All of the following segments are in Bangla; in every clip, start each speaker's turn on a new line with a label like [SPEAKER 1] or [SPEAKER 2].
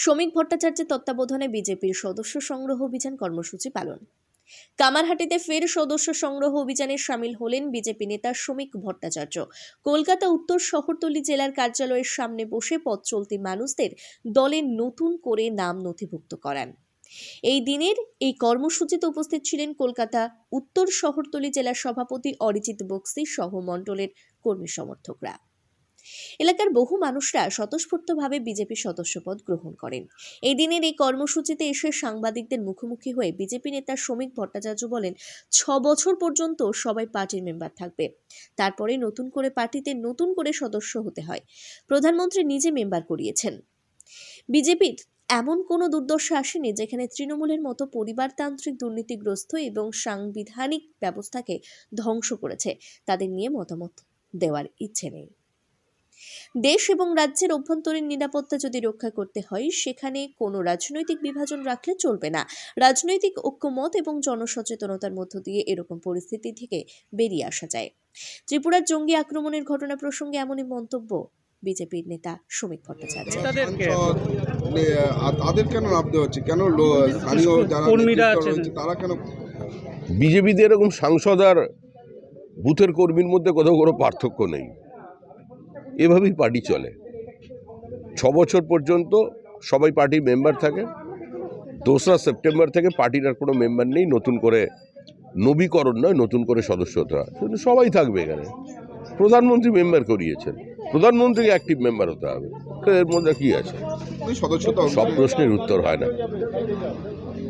[SPEAKER 1] শ্রমিক ভট্টাচার্যের তত্ত্বাবধানে বিজেপির সদস্য সংগ্রহ অভিযান কর্মসূচি পালন। কামারহাটিতে ফের সদস্য সংগ্রহ অভিযানে সামিল হলেন বিজেপি নেতা শ্রমিক ভট্টাচার্য। কলকাতা, উত্তর শহরতলি জেলার কার্যালয়ের সামনে বসে পথ চলতি মানুষদের দলে নতুন করে নাম নথিভুক্ত করান। এই দিনের এই কর্মসূচিতে উপস্থিত ছিলেন কলকাতা, উত্তর শহরতলি জেলার সভাপতি অরিজিৎ বক্সি সহ মণ্ডলের কর্মী সমর্থকরা। এলাকার বহু মানুষরা স্বতঃস্ফূর্তভাবে বিজেপি সদস্যপদ গ্রহণ করেন। এই দিনের এই কর্মসূচিতে এসে সাংবাদিকদের মুখোমুখি হয়ে বিজেপি নেতা শ্রমিক ভট্টাচার্য বলেন, ছ বছর পর্যন্ত সবাই পার্টির মেম্বার থাকবে। তারপরে নতুন করে পার্টিতে নতুন করে সদস্য হতে হয়। প্রধানমন্ত্রী নিজে মেম্বার করিয়েছেন। বিজেপির এমন কোনো দুর্দশা আসেনি যেখানে তৃণমূলের মতো পরিবারতান্ত্রিক দুর্নীতিগ্রস্ত এবং সাংবিধানিক ব্যবস্থাকে ধ্বংস করেছে। তাদের নিয়ে মতামত দেওয়ার ইচ্ছে নেই। দেশ এবং রাজ্যের অভ্যন্তরীণ নিরাপত্তা যদি রক্ষা করতে হয় সেখানে কোনো রাজনৈতিক বিভাজন রাখলে চলবে না। রাজনৈতিক ঐক্যমত এবং জনসচেতনতার মধ্য দিয়ে এরকম পরিস্থিতি থেকে বেরিয়ে আসা যায়। ত্রিপুরার জঙ্গি আক্রমণের ঘটনা প্রসঙ্গে এমনই মন্তব্য বিজেপির নেতা শ্রমিক ভট্টাচার্য।
[SPEAKER 2] মানে, তাদের কেন লাভ দেওয়া হচ্ছে? কেন স্থানীয় যারা
[SPEAKER 3] কর্মীরা
[SPEAKER 2] তারা কেন
[SPEAKER 4] বিজেপিতে এরকম সাংসদ আর বুথের কর্মীর মধ্যে কোথাও কোনো পার্থক্য নেই। এভাবেই পার্টি চলে। ছ বছর পর্যন্ত সবাই পার্টির মেম্বার থাকে। দোসরা সেপ্টেম্বর থেকে পার্টির আর কোনো মেম্বার নেই নতুন করে নবীকরণ নয় নতুন করে সদস্য হতে হয়। সবাই থাকবে এখানে। প্রধানমন্ত্রী মেম্বার করিয়েছেন। প্রধানমন্ত্রীকে অ্যাক্টিভ মেম্বার হতে হবে। তো এর মধ্যে কী আছে?
[SPEAKER 2] সদস্যতা
[SPEAKER 4] সব প্রশ্নের উত্তর হয় না।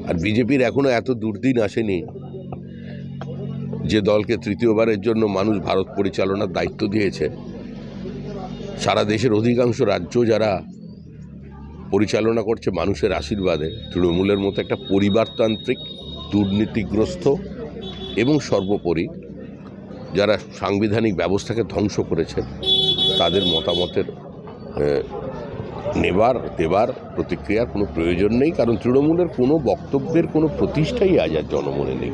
[SPEAKER 4] আর বিজেপির এখনও এত দুর্দিন আসেনি যে দলকে তৃতীয়বারের জন্য মানুষ ভারত পরিচালনার দায়িত্ব দিয়েছে। সারা দেশের অধিকাংশ রাজ্য যারা পরিচালনা করছে মানুষের আশীর্বাদে, তৃণমূলের মতো একটা পরিবারতান্ত্রিক দুর্নীতিগ্রস্ত এবং সর্বোপরি যারা সাংবিধানিক ব্যবস্থাকে ধ্বংস করেছেন, তাদের মতামতের নেবার, দেবার প্রতিক্রিয়ার কোনো প্রয়োজন নেই, কারণ তৃণমূলের কোনো বক্তব্যের কোনো প্রতিষ্ঠাই আজ আর জনমনে নেই।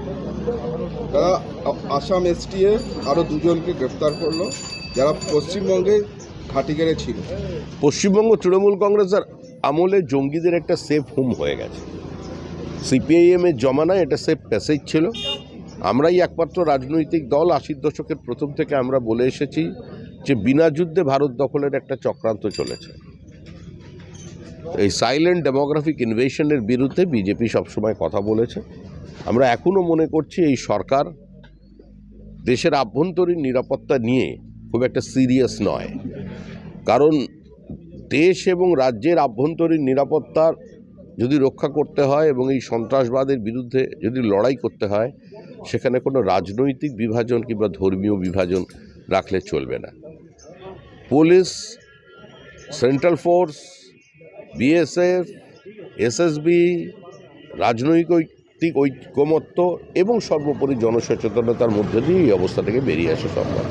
[SPEAKER 2] আসাম এসটিএফ আরও দুজনকে গ্রেফতার করল, যারা পশ্চিমবঙ্গে ঘাটিগেড়ে ছিল।
[SPEAKER 4] পশ্চিমবঙ্গ তৃণমূল কংগ্রেসের আমলে জঙ্গিদের একটা সেফ হোম হয়ে গেছে। সিপিআইএমের জমানায় এটা সেফ প্যাসেজ ছিল। আমরাই একমাত্র রাজনৈতিক দল, আশির দশকের প্রথম থেকে আমরা বলে এসেছি যে বিনা যুদ্ধে ভারত দখলের একটা চক্রান্ত চলেছে। এই সাইলেন্ট ডেমোগ্রাফিক ইনভেশনের বিরুদ্ধে বিজেপি সবসময় কথা বলেছে। আমরা এখনও মনে করছি এই সরকার দেশের আভ্যন্তরীণ নিরাপত্তা নিয়ে খুব একটা সিরিয়াস নয়। কারণ দেশ এবং রাজ্যের আভ্যন্তরীণ নিরাপত্তার যদি রক্ষা করতে হয় এবং এই সন্ত্রাসবাদের বিরুদ্ধে যদি লড়াই করতে হয়, সেখানে কোনো রাজনৈতিক বিভাজন কিংবা ধর্মীয় বিভাজন রাখলে চলবে না। Police, central force, BSF, SSB, রাজনৈতিক ঐক্যমত্য এবং সর্বোপরি জনসচেতনতার মধ্যে দিয়ে এই অবস্থা থেকে বেরিয়ে আসা সম্ভব